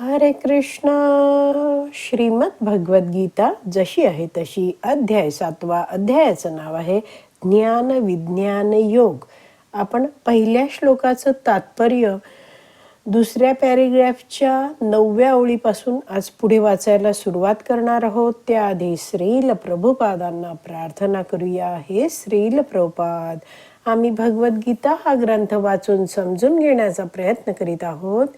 हरे कृष्ण. श्रीमद भगवद्गीता जशी आहे तशी अध्याय सातवा अध्यायाचं नाव आहे ज्ञान विज्ञान योग. आपण पहिल्या श्लोकाचं तात्पर्य दुसऱ्या पॅरेग्राफच्या नवव्या ओळीपासून आज पुढे वाचायला सुरुवात करणार आहोत. त्याआधी श्रील प्रभुपादांना प्रार्थना करूया. हे श्रील प्रभुपाद आम्ही भगवद्गीता हा ग्रंथ वाचून समजून घेण्याचा प्रयत्न करीत आहोत.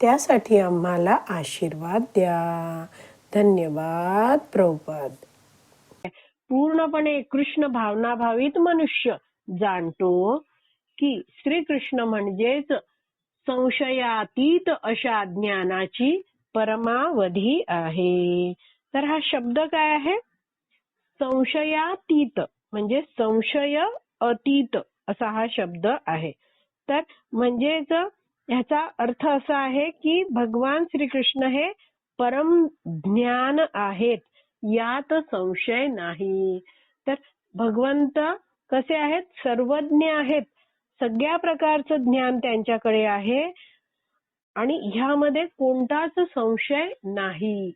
त्यासाठी आम्हाला आशीर्वाद द्या. धन्यवाद प्रभुपाद. पूर्णपणे कृष्ण भावनाभावित मनुष्य जाणतो की श्रीकृष्ण म्हणजेच संशयातीत अशा ज्ञानाची परमावधी आहे. तर हा शब्द काय आहे? संशयातीत म्हणजे संशय अतीत असा हा शब्द आहे. तर म्हणजेच ह्याचा अर्थ असा आहे की भगवान श्रीकृष्ण हे परम ज्ञान आहेत. यात संशय नाही. तर भगवंत कसे आहेत? सर्वज्ञ आहेत. सगळ्या प्रकारचं ज्ञान त्यांच्याकडे आहे. आणि ह्यामध्ये कोणताच संशय नाही.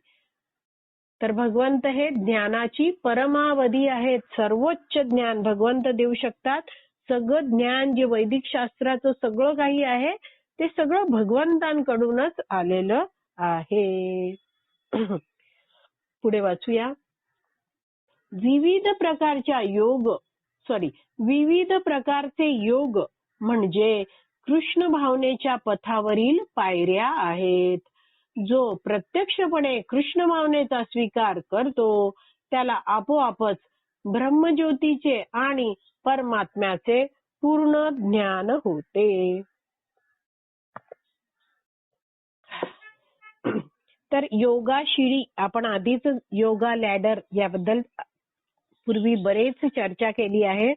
तर भगवंत हे ज्ञानाची परमावधी आहेत. सर्वोच्च ज्ञान भगवंत देऊ शकतात. सगळं ज्ञान जे वैदिक शास्त्राचं सगळं काही आहे ते सगळं भगवंतांकडूनच आलेलं आहे. पुढे वाचूया. विविध प्रकारच्या योग सॉरी विविध प्रकारचे योग म्हणजे कृष्ण भावनेच्या पथावरील पायऱ्या आहेत. जो प्रत्यक्षपणे कृष्ण भावनेचा स्वीकार करतो त्याला आपोआपच ब्रह्मज्योतीचे आणि परमात्म्याचे पूर्ण ज्ञान होते. तर योगा शिडी आपण आधीच योगा लॅडर याबद्दल पूर्वी बरेच चर्चा केली आहे.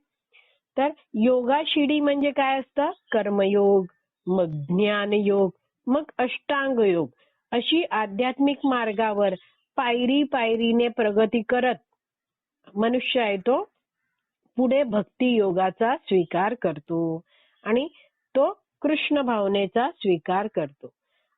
तर योगा शिडी म्हणजे काय असतं? कर्मयोग मग ज्ञान योग मग अष्टांग योग अशी आध्यात्मिक मार्गावर पायरी पायरीने प्रगती करत मनुष्य आहे तो पुढे भक्ती योगाचा स्वीकार करतो आणि तो कृष्ण भावनेचा स्वीकार करतो.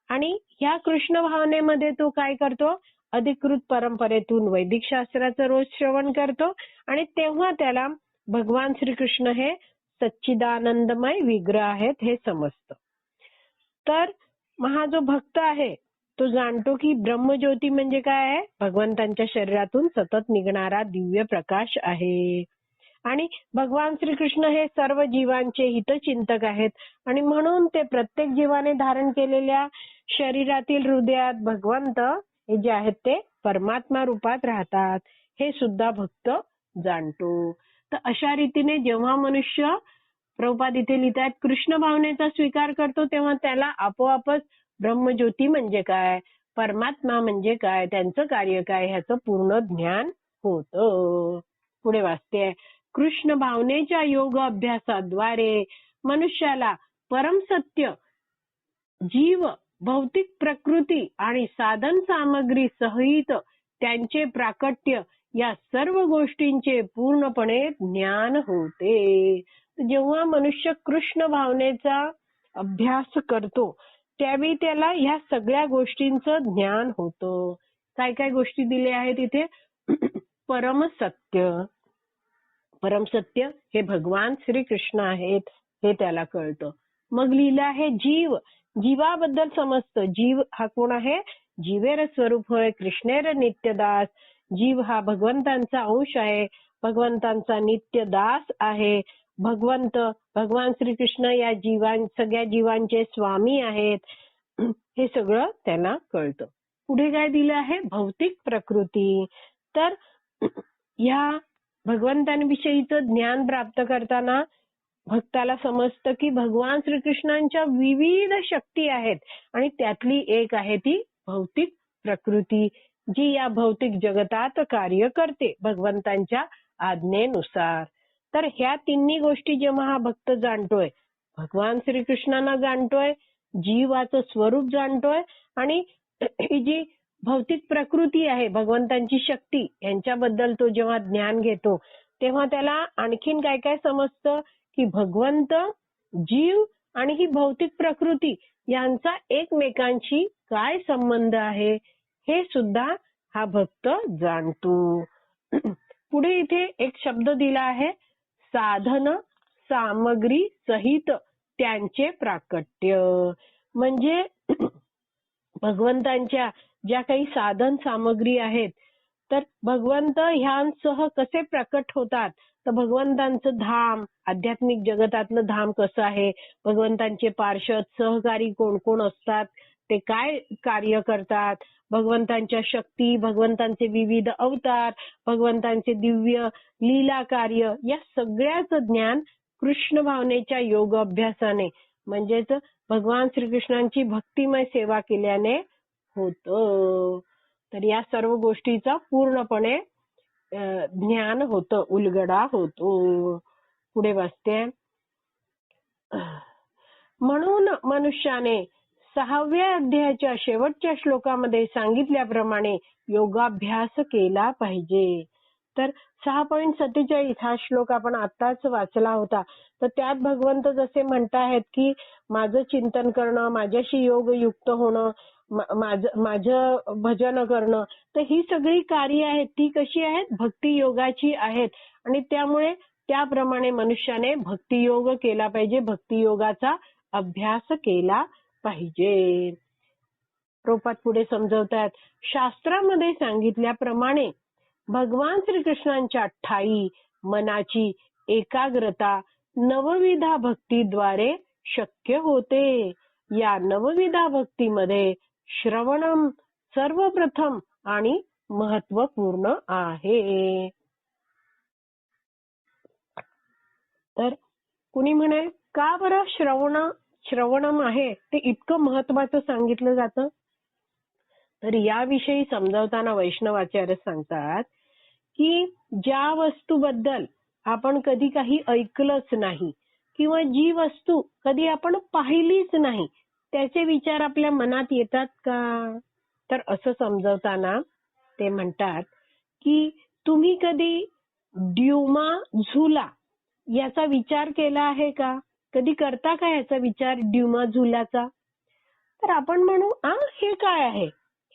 आणि ह्या कृष्ण भावनेमध्ये तो काय करतो? अधिकृत परंपरेतून वैदिक शास्त्राचं रोज श्रवण करतो आणि तेव्हा त्याला भगवान श्रीकृष्ण हे सच्चिदानंदमय विग्रह आहेत हे समजतं. तर हा जो भक्त आहे तो जाणतो की ब्रह्मज्योती म्हणजे काय आहे? भगवंतांच्या शरीरातून सतत निघणारा दिव्य प्रकाश आहे. आणि भगवान श्रीकृष्ण हे सर्व जीवांचे हितचिंतक आहेत आणि म्हणून ते प्रत्येक जीवाने धारण केलेल्या शरीरातील हृदयात भगवंत हे जे आहेत ते परमात्मा रूपात राहतात. हे सुद्धा भक्त जाणतो. तर अशा रीतीने जेव्हा मनुष्य प्रभुपाद इथे लिहितात कृष्ण भावनेचा स्वीकार करतो तेव्हा त्याला आपोआपच ब्रह्मज्योती म्हणजे काय? परमात्मा म्हणजे काय? त्यांचं कार्य काय? ह्याचं पूर्ण ज्ञान होतं. पुढे वाचते कृष्ण भावनेच्या योग अभ्यासाद्वारे मनुष्याला परमसत्य जीव भौतिक प्रकृती आणि साधन सामग्री सहित त्यांचे प्राकट्य या सर्व गोष्टींचे पूर्णपणे ज्ञान होते. जेव्हा मनुष्य कृष्ण भावनेचा अभ्यास करतो त्यावेळी त्याला ह्या सगळ्या गोष्टींचं ज्ञान होतं. काय काय गोष्टी दिल्या आहेत इथे? परमसत्य परमसत्य हे भगवान श्री कृष्ण आहेत हे त्याला कळतं. मग लिहिलं आहे जीव. जीवाबद्दल समजतं. जीव हा कोण आहे? जीवेर स्वरूप होय कृष्णेर नित्यदास. जीव हा भगवंतांचा अंश आहे. भगवंतांचा नित्य दास आहे. भगवंत भगवान श्रीकृष्ण या जीवां सगळ्या जीवांचे स्वामी आहेत. हे सगळं त्यांना कळतं. पुढे काय दिलं आहे? भौतिक प्रकृती. तर या भगवंतांविषयीचं ज्ञान प्राप्त करताना भक्ताला समजतं की भगवान श्रीकृष्णांच्या विविध शक्ती आहेत आणि त्यातली एक आहे ती भौतिक प्रकृती जी या भौतिक जगतात कार्य करते भगवंतांच्या आज्ञेनुसार. तर ह्या तिन्ही गोष्टी जेव्हा हा भक्त जाणतोय भगवान श्रीकृष्णांना जाणतोय जीवाचं स्वरूप जाणतोय आणि ही जी भौतिक प्रकृती आहे भगवंतांची शक्ती यांच्याबद्दल तो जेव्हा ज्ञान घेतो तेव्हा त्याला आणखीन काय काय समजतं? ही भगवंत जीव आणि ही भौतिक प्रकृती यांचा एकमेकांशी काय संबंध आहे हे सुद्धा हा भक्त जाणतो. पुढे इथे एक शब्द दिला आहे साधन सामग्री सहित त्यांचे प्राकट्य. म्हणजे भगवंतांच्या ज्या काही साधन सामग्री आहेत तर भगवंत ह्यांसह कसे प्रकट होतात तर भगवंतांचं धाम आध्यात्मिक जगतातलं धाम कसं आहे? भगवंतांचे पार्षद सहकारी कोण कोण असतात? ते काय कार्य करतात? भगवंतांच्या शक्ती भगवंतांचे विविध अवतार भगवंतांचे दिव्य लीला कार्य या सगळ्याचं ज्ञान कृष्ण भावनेच्या योग अभ्यासाने म्हणजेच भगवान श्रीकृष्णांची भक्तिमय सेवा केल्याने होतं. तर या सर्व गोष्टीचा पूर्णपणे ज्ञान होतं उलगडा होतो पुढे वाचते. म्हणून मनुष्याने सहाव्या अध्यायाच्या शेवटच्या श्लोकामध्ये सांगितल्याप्रमाणे योगाभ्यास केला पाहिजे. तर सहा पॉईंट सत्तेचाळीस हा श्लोक आपण आताच वाचला होता. तर त्यात भगवंत जसे म्हणतायत की माझं चिंतन करणं माझ्याशी योग युक्त होणं माझं भजन करणं तर ही सगळी कार्य आहेत ती कशी आहेत? भक्ती योगाची आहेत. आणि त्यामुळे त्याप्रमाणे मनुष्याने भक्तियोग केला पाहिजे भक्तियोगाचा अभ्यास केला पाहिजे. रूपात पुढे समजवतात. शास्त्रामध्ये सांगितल्याप्रमाणे भगवान श्रीकृष्णांच्या ठाई मनाची एकाग्रता नवविधा भक्तीद्वारे शक्य होते. या नवविधा भक्तीमध्ये श्रवणम सर्वप्रथम आणि महत्त्वपूर्ण आहे. तर कुणी म्हणे का बरं श्रवण श्रवणम आहे? ते इतकं महत्वाचं सांगितलं जातं? तर याविषयी समजावताना वैष्णवाचार्य सांगतात की ज्या वस्तूबद्दल आपण कधी काही ऐकलंच नाही किंवा जी वस्तू कधी आपण पाहिलीच नाही त्याचे विचार आपल्या मनात येतात का? तर असं समजवताना ते म्हणतात की तुम्ही कधी ड्युमा झुला याचा विचार केला आहे का? कधी करता का याचा विचार ड्युमा झुलाचा? तर आपण म्हणू आ हे काय आहे?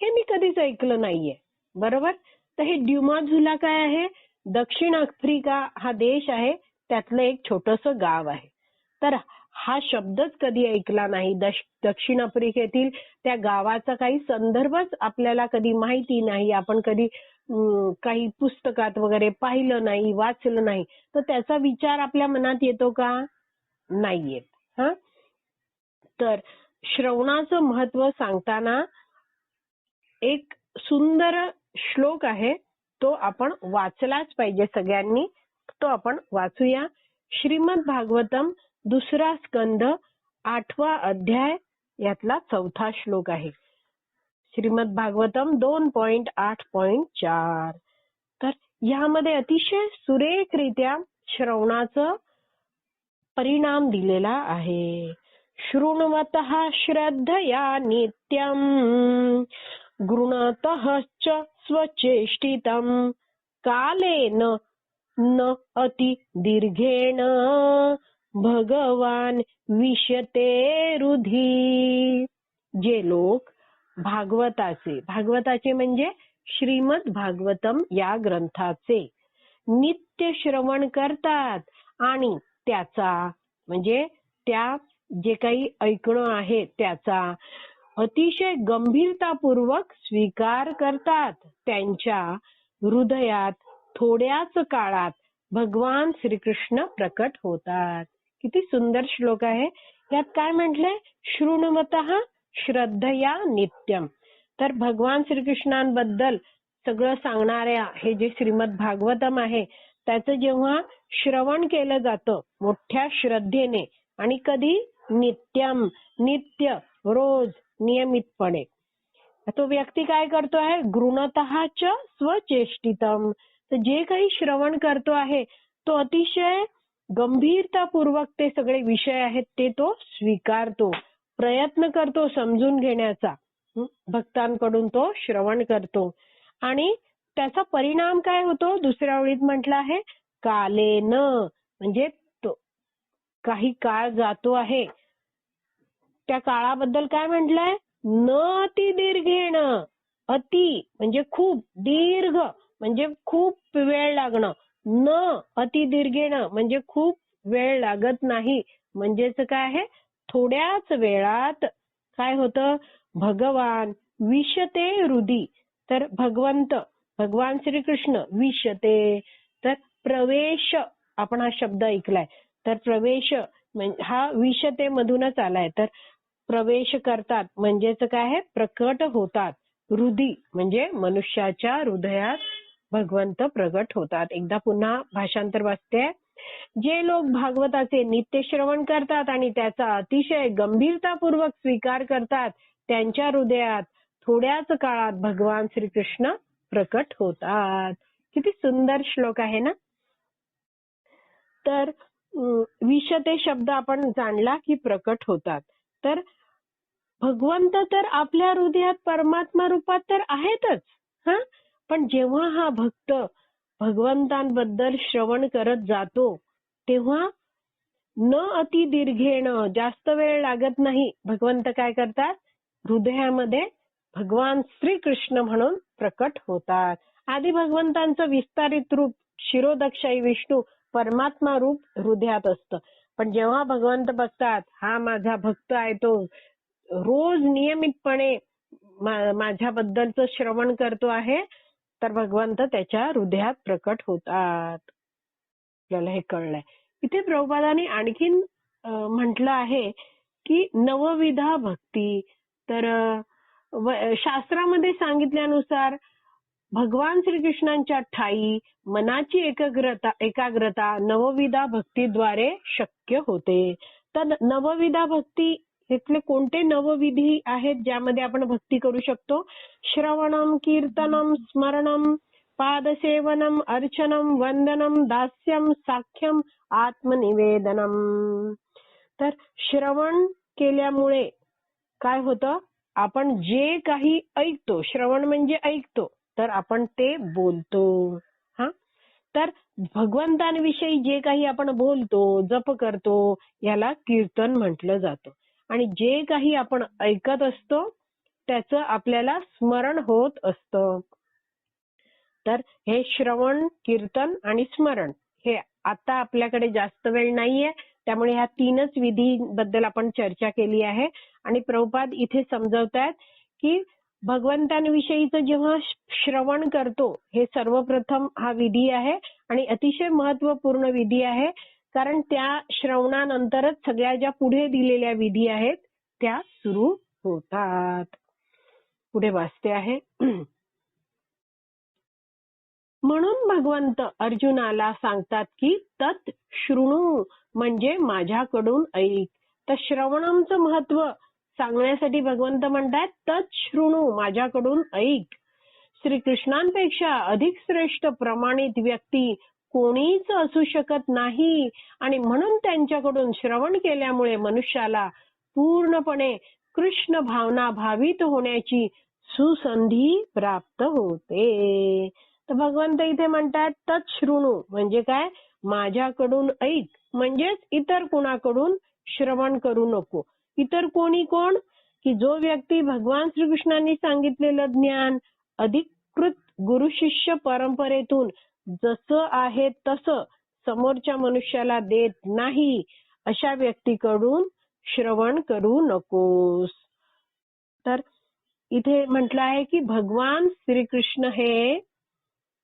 हे मी कधीच ऐकलं नाहीये. बरोबर? तर हे ड्युमा झुला काय आहे? दक्षिण आफ्रिका हा देश आहे त्यातलं एक छोटस गाव आहे. तर हा शब्दच कधी ऐकला नाही? दक्षिण आफ्रिकेतील त्या गावाचा काही संदर्भच आपल्याला कधी माहिती नाही. आपण कधी काही पुस्तकात वगैरे पाहिलं नाही वाचलं नाही. तर त्याचा विचार आपल्या मनात येतो का? नाही येत. हा? तर श्रवणाचं महत्त्व सांगताना एक सुंदर श्लोक आहे तो आपण वाचलाच पाहिजे सगळ्यांनी. तो आपण वाचूया. श्रीमद भागवतम दुसरा स्कंध आठवा अध्याय यातला चौथा श्लोक आहे. श्रीमद भागवतम दोन पॉइंट आठ पॉइंट चार. तर यामध्ये अतिशय सुरेखरित्या श्रवणाचं परिणाम दिलेला आहे. शृण्वत श्रद्धया नित्यम. गृणतः च स्वचेष्टितम कालेन न अति दीर्घेण भगवान विशते रुधी। जे लोक भागवताचे भागवताचे म्हणजे श्रीमद भागवतम या ग्रंथाचे नित्य श्रवण करतात आणि त्याचा म्हणजे त्या जे काही ऐकणं आहे त्याचा अतिशय गंभीरतापूर्वक स्वीकार करतात. त्यांच्या हृदयात थोड्याच काळात भगवान श्रीकृष्ण प्रकट होतात. किती सुंदर श्लोक आहे. यात काय म्हटलंय? शृणमत श्रद्धया नित्यम. तर भगवान श्रीकृष्णांबद्दल सगळं सांगणाऱ्या हे जे श्रीमद भागवतम आहे त्याचं जेव्हा श्रवण केलं जातं मोठ्या श्रद्धेने आणि कधी? नित्यम. नित्य रोज नियमितपणे. तो व्यक्ती काय करतो आहे? गृणतःच स्वचेष्टितम. तर जे काही श्रवण करतो आहे तो अतिशय गंभीरतापूर्वक ते सगळे विषय आहेत ते तो स्वीकारतो प्रयत्न करतो समजून घेण्याचा. भक्तांकडून तो श्रवण करतो. आणि त्याचा परिणाम काय होतो? दुसऱ्या ओळीत म्हटलं आहे कालेन. म्हणजे तो काही काळ जातो आहे त्या काळाबद्दल काय म्हटलंय? न अति दीर्घेण अति म्हणजे खूप दीर्घ म्हणजे खूप वेळ लागणं. न अति दीर्घेण म्हणजे खूप वेळ लागत नाही. म्हणजेच काय आहे? थोड्याच वेळात काय होतं? भगवान विशते हृदी. तर भगवंत भगवान श्रीकृष्ण विशते. तर प्रवेश आपण हा शब्द ऐकलाय. तर प्रवेश हा विशते मधूनच आलाय. तर प्रवेश करतात. म्हणजेच काय आहे? प्रकट होतात. हृदी म्हणजे मनुष्याच्या हृदयात भगवंत प्रगट होतात. एकदा पुन्हा भाषांतर वाचते. जे लोक भागवताचे नित्य श्रवण करतात आणि त्याचा अतिशय गंभीरतापूर्वक स्वीकार करतात त्यांच्या हृदयात थोड्याच काळात भगवान श्रीकृष्ण प्रकट होतात. किती सुंदर श्लोक आहे ना? तर विष ते शब्द आपण जाणला की प्रकट होतात. तर भगवंत तर आपल्या हृदयात परमात्मा रूपात तर आहेतच हा? पण जेव्हा हा भक्त भगवंतांबद्दल श्रवण करत जातो तेव्हा न अति दीर्घेण जास्त वेळ लागत नाही. भगवंत काय करतात? हृदयामध्ये भगवान श्री कृष्ण म्हणून प्रकट होतात. आधी भगवंतांचं विस्तारित रूप शिरोदक्षाई विष्णू परमात्मा रूप हृदयात असतं. पण जेव्हा भगवंत बघतात हा माझा भक्त आहे तो रोज नियमितपणे माझ्याबद्दलचं श्रवण करतो आहे तर भगवंत त्याच्या हृदयात प्रकट होतात. आपल्याला हे कळलंय. इथे प्रभुपादाने आणखीन म्हटलं आहे की नवविधा भक्ती. तर शास्त्रामध्ये सांगितल्यानुसार भगवान श्रीकृष्णांच्या ठाई मनाची एकाग्रता एकाग्रता नवविधा भक्तीद्वारे शक्य होते. तर नवविधा भक्ती इथले कोणते नवविधी आहेत ज्यामध्ये आपण भक्ती करू शकतो? श्रवणम कीर्तनम स्मरणम पादसेवनम अर्चनम वंदनम दास्यम साख्यम आत्मनिवेदनम तर श्रवण केल्यामुळे काय होतं? आपण जे काही ऐकतो श्रवण म्हणजे ऐकतो. तर आपण ते बोलतो. हा? तर भगवंतांविषयी जे काही आपण बोलतो जप करतो याला कीर्तन म्हटलं जातं. आणि जे काही आपण ऐकत असतो त्याचं आपल्याला स्मरण होत असतं. तर हे श्रवण कीर्तन आणि स्मरण हे आता आपल्याकडे जास्त वेळ नाहीये. त्यामुळे ह्या तीनच विधीबद्दल आपण चर्चा केली आहे. आणि प्रभुपाद इथे समजवतायत की भगवंतांविषयीचं जेव्हा श्रवण करतो हे सर्वप्रथम हा विधी आहे आणि अतिशय महत्त्वपूर्ण विधी आहे. कारण त्या श्रवणानंतरच सगळ्या ज्या पुढे दिलेल्या विधी आहेत त्या सुरू होतात. पुढे वाचते आहे. म्हणून भगवंत अर्जुनाला सांगतात की तत् शृणू म्हणजे माझ्याकडून ऐक. तर श्रवणांचं महत्त्व सांगण्यासाठी भगवंत म्हणतात तत् शृणू माझ्याकडून ऐक. श्रीकृष्णांपेक्षा अधिक श्रेष्ठ प्रमाणित व्यक्ती कोणीच असू शकत नाही. आणि म्हणून त्यांच्याकडून श्रवण केल्यामुळे मनुष्याला पूर्णपणे कृष्ण भावना भावित होण्याची सुसंधी प्राप्त होते. तर भगवंत इथे म्हणतात तत् शृणू म्हणजे काय? माझ्याकडून ऐक. म्हणजेच इतर कुणाकडून श्रवण करू नको. इतर कोणी कोण? की जो व्यक्ती भगवान श्रीकृष्णांनी सांगितलेलं ज्ञान अधिकृत गुरु शिष्य परंपरेतून जसं आहे तसं समोरच्या मनुष्याला देत नाही अशा व्यक्तीकडून श्रवण करू नकोस. तर इथे म्हटलं आहे की भगवान श्रीकृष्ण हे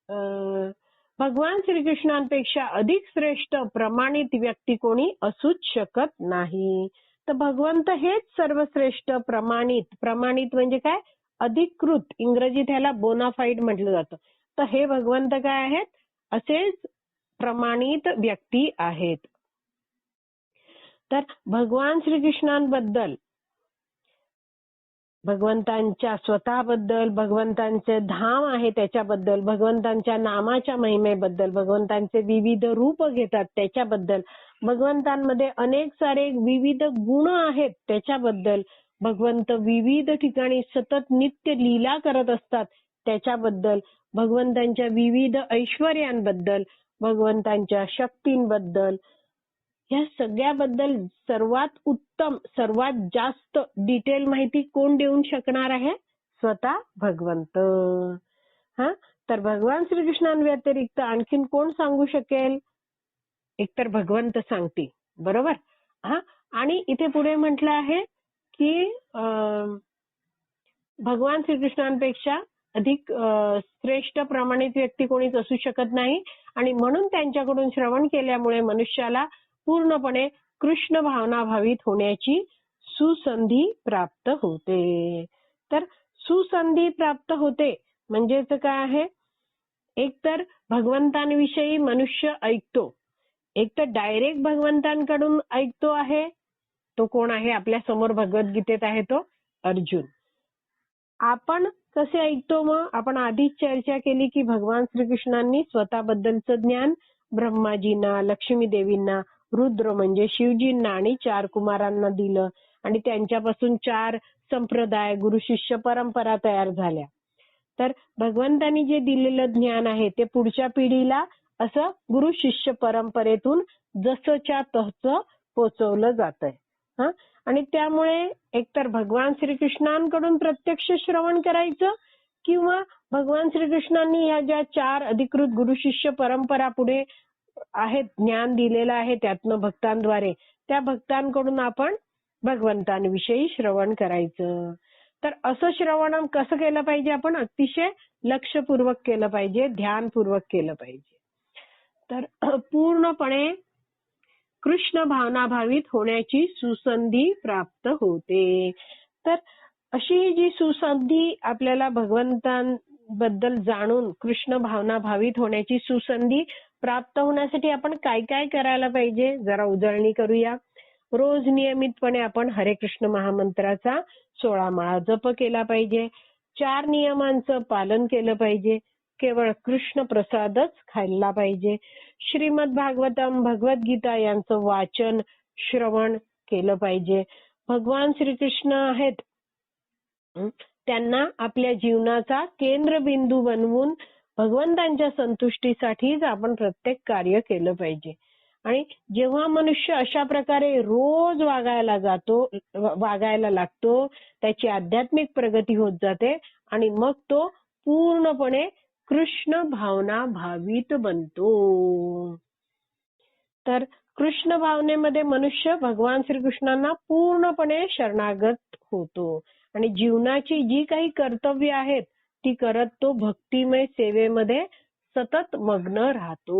अं, भगवान श्रीकृष्णांपेक्षा अधिक श्रेष्ठ प्रमाणित व्यक्ती कोणी असूच शकत नाही. तर भगवंत हेच सर्वश्रेष्ठ प्रमाणित. प्रमाणित म्हणजे काय? अधिकृत. इंग्रजीत ह्याला बोनाफाईड म्हटलं जातं. तर हे भगवंत काय आहेत? असेच प्रमाणित व्यक्ती आहेत. तर भगवान श्रीकृष्णांबद्दल भगवंतांच्या स्वतःबद्दल भगवंतांचे धाम आहे त्याच्याबद्दल भगवंतांच्या नामाच्या महिमेबद्दल भगवंतांचे विविध रूप घेतात त्याच्याबद्दल भगवंतांमध्ये अनेक सारे विविध गुण आहेत त्याच्याबद्दल भगवंत विविध ठिकाणी सतत नित्य लीला करत असतात त्याच्याबद्दल भगवंतांच्या विविध ऐश्वर्यांबद्दल भगवंतांच्या शक्तींबद्दल ह्या सगळ्याबद्दल सर्वात उत्तम सर्वात जास्त डिटेल माहिती कोण देऊ शकणार आहे? स्वतः भगवंत. हा? तर भगवान श्रीकृष्णांव्यतिरिक्त आणखीन कोण सांगू शकेल? एकतर भगवंत सांगतील. बरोबर? हा? आणि इथे पुढे म्हटलं आहे की अं, भगवान श्रीकृष्णांपेक्षा अधिक श्रेष्ठ प्रमाणित व्यक्ती कोणीच असू शकत नाही. आणि म्हणून त्यांच्याकडून श्रवण केल्यामुळे मनुष्याला पूर्णपणे कृष्ण भावना भावित होण्याची सुसंधी प्राप्त होते. तर सुसंधी प्राप्त होते म्हणजेच काय आहे? एक तर भगवंतांविषयी मनुष्य ऐकतो. एक तर डायरेक्ट भगवंतांकडून ऐकतो आहे. तो कोण आहे? आपल्यासमोर भगवद्गीतेत आहे तो अर्जुन. आपण कसे ऐकतो मग? आपण आधीच चर्चा केली की भगवान श्रीकृष्णांनी स्वतःबद्दलचं ज्ञान ब्रह्माजींना लक्ष्मी देवींना रुद्र म्हणजे शिवजींना आणि चार कुमारांना दिलं. आणि त्यांच्यापासून चार संप्रदाय गुरु शिष्य परंपरा तयार झाल्या. तर भगवंतांनी जे दिलेलं ज्ञान आहे ते पुढच्या पिढीला असं गुरु शिष्य परंपरेतून जसंच्या तसं पोचवलं जात हा? आणि त्यामुळे एकतर भगवान श्रीकृष्णांकडून प्रत्यक्ष श्रवण करायचं किंवा भगवान श्रीकृष्णांनी ह्या ज्या चार अधिकृत गुरु शिष्य परंपरा पुढे आहे ज्ञान दिलेलं आहे त्यातनं भक्तांद्वारे. त्या भक्तांकडून आपण भगवंतांविषयी श्रवण करायचं. तर असं श्रवण कसं केलं पाहिजे आपण? अतिशय लक्षपूर्वक केलं पाहिजे ध्यानपूर्वक केलं पाहिजे. तर पूर्णपणे कृष्ण भावनाभावित होण्याची सुसंधी प्राप्त होते. तर अशी जी सुसंधी आपल्याला भगवंतांबद्दल जाणून कृष्ण भावनाभावित होण्याची सुसंधी प्राप्त होण्यासाठी आपण काय काय करायला पाहिजे? जरा उजळणी करूया. रोज नियमितपणे आपण हरे कृष्ण महामंत्राचा सोळा माळा जप केला पाहिजे. चार नियमांचं पालन केलं पाहिजे. केवळ कृष्ण प्रसादच खायला पाहिजे. श्रीमद भागवतम भगवद्गीता यांचं वाचन श्रवण केलं पाहिजे. भगवान श्रीकृष्ण आहेत. त्यांना आपल्या जीवनाचा केंद्रबिंदू बनवून भगवंतांच्या संतुष्टीसाठीच आपण प्रत्येक कार्य केलं पाहिजे. आणि जेव्हा मनुष्य अशा प्रकारे रोज वागायला जातो वागायला लागतो त्याची आध्यात्मिक प्रगती होत जाते आणि मग तो पूर्णपणे कृष्ण भावना भावित बनतो. तर कृष्ण भावनेमध्ये मनुष्य भगवान श्रीकृष्णांना पूर्णपणे शरणागत होतो. आणि जीवनाची जी काही कर्तव्य आहेत भक्ती करत तो भक्तिमय सेवेमध्ये सतत मग्न राहतो.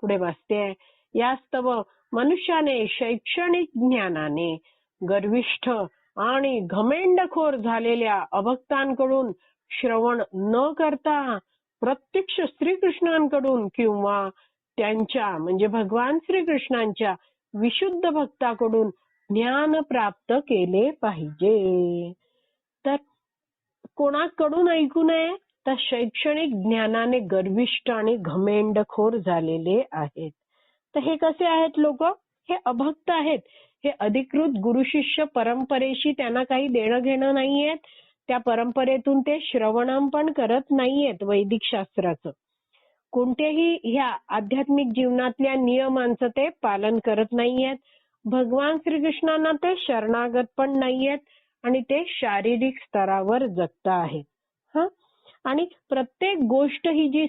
पुढे वाचते. यास्तव मनुष्याने शैक्षणिक ज्ञानाने गर्विष्ठ आणि घमेंडखोर झालेल्या अभक्तांकडून श्रवण न करता प्रत्यक्ष श्रीकृष्णांकडून किंवा त्यांच्या म्हणजे भगवान श्रीकृष्णांच्या विशुद्ध भक्ताकडून ज्ञान प्राप्त केले पाहिजे. तर कोणाकडून ऐकू नये? तर शैक्षणिक ज्ञानाने गर्विष्ठ आणि घमेंडखोर झालेले आहेत. तर हे कसे आहेत लोक? हे अभक्त आहेत. हे अधिकृत गुरु शिष्य परंपरेशी त्यांना काही देणं घेणं नाहीयेत. त्या परंपरेतून ते श्रवणम पण करत नाहीयेत वैदिक शास्त्राचं. कोणत्याही ह्या आध्यात्मिक जीवनातल्या नियमांचं ते पालन करत नाहीयेत. भगवान श्रीकृष्णांना ते शरणागत पण नाहीयेत. आणि ते शारीरिक स्तरावर जगता आहेत. हा? आणि प्रत्येक गोष्ट ही जी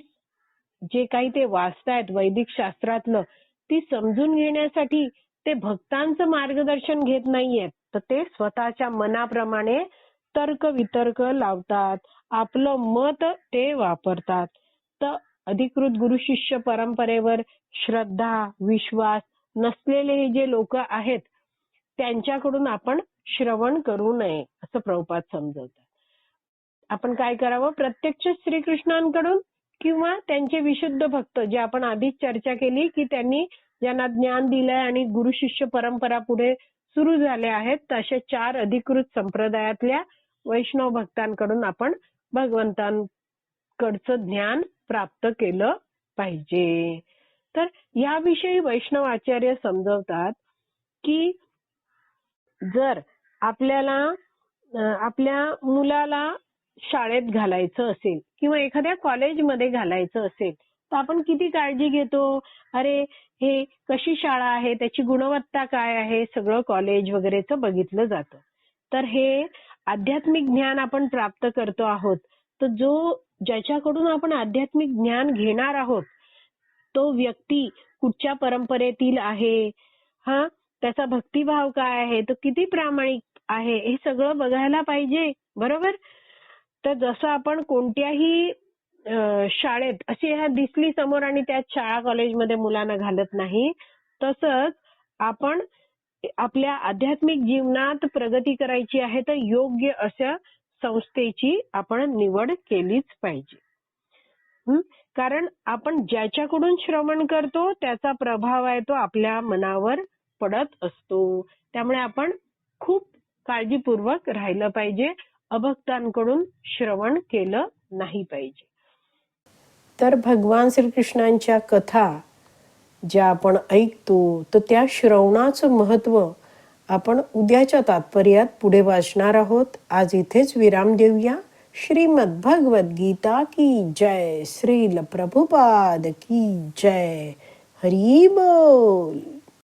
जे काही ते वाचतायत वैदिक शास्त्रातलं ती समजून घेण्यासाठी ते भक्तांचं मार्गदर्शन घेत नाहीयेत. तर ते स्वतःच्या मनाप्रमाणे तर्क वितर्क लावतात. आपलं मत ते वापरतात. तर अधिकृत गुरु शिष्य परंपरेवर श्रद्धा विश्वास नसलेले हे जे लोक आहेत त्यांच्याकडून आपण श्रवण करू नये असं प्रभुपाद समजवतात. आपण काय करावं? प्रत्यक्ष श्रीकृष्णांकडून किंवा त्यांचे विशुद्ध भक्त जे आपण आधीच चर्चा केली की त्यांनी ज्यांना ज्ञान दिलंय आणि गुरु शिष्य परंपरा पुढे सुरू झाल्या आहेत तसे चार अधिकृत संप्रदायातल्या वैष्णव भक्तांकडून आपण भगवंतांकडचं ज्ञान प्राप्त केलं पाहिजे. तर याविषयी वैष्णव आचार्य समजवतात की जर आपल्याला आपल्या मुलाला शाळेत घालायचं असेल किंवा एखाद्या कॉलेजमध्ये घालायचं असेल तर आपण किती काळजी घेतो? अरे हे कशी शाळा आहे? त्याची गुणवत्ता काय आहे? सगळं कॉलेज वगैरेचं बघितलं जातं. तर हे आध्यात्मिक ज्ञान आपण प्राप्त करतो आहोत. तर जो ज्याच्याकडून आपण आध्यात्मिक ज्ञान घेणार आहोत तो व्यक्ती कुठच्या परंपरेतील आहे? हा? त्याचा भक्तिभाव काय आहे? तो किती प्रामाणिक आहे? हे सगळं बघायला पाहिजे बरोबर? तर जसं आपण कोणत्याही शाळेत अशी ह्या दिसली समोर आणि त्याच शाळा कॉलेजमध्ये मुलांना घालत नाही तसंच आपण आपल्या आध्यात्मिक जीवनात प्रगती करायची आहे तर योग्य अशा संस्थेची आपण निवड केलीच पाहिजे. कारण आपण ज्याच्याकडून श्रवण करतो त्याचा प्रभाव आहे तो आपल्या मनावर पडत असतो. त्यामुळे आपण खूप काळजीपूर्वक राहिलं पाहिजे. अभक्तांकडून श्रवण केलं नाही पाहिजे. तर भगवान श्रीकृष्णांच्या कथा ज्या आपण ऐकतो तर त्या श्रवणाचं महत्त्व आपण उद्याच्या तात्पर्यात पुढे वाचणार आहोत. आज इथेच विराम देऊया. श्रीमद भगवद गीता की जय. श्रील प्रभुपाद की जय. हरी बोल.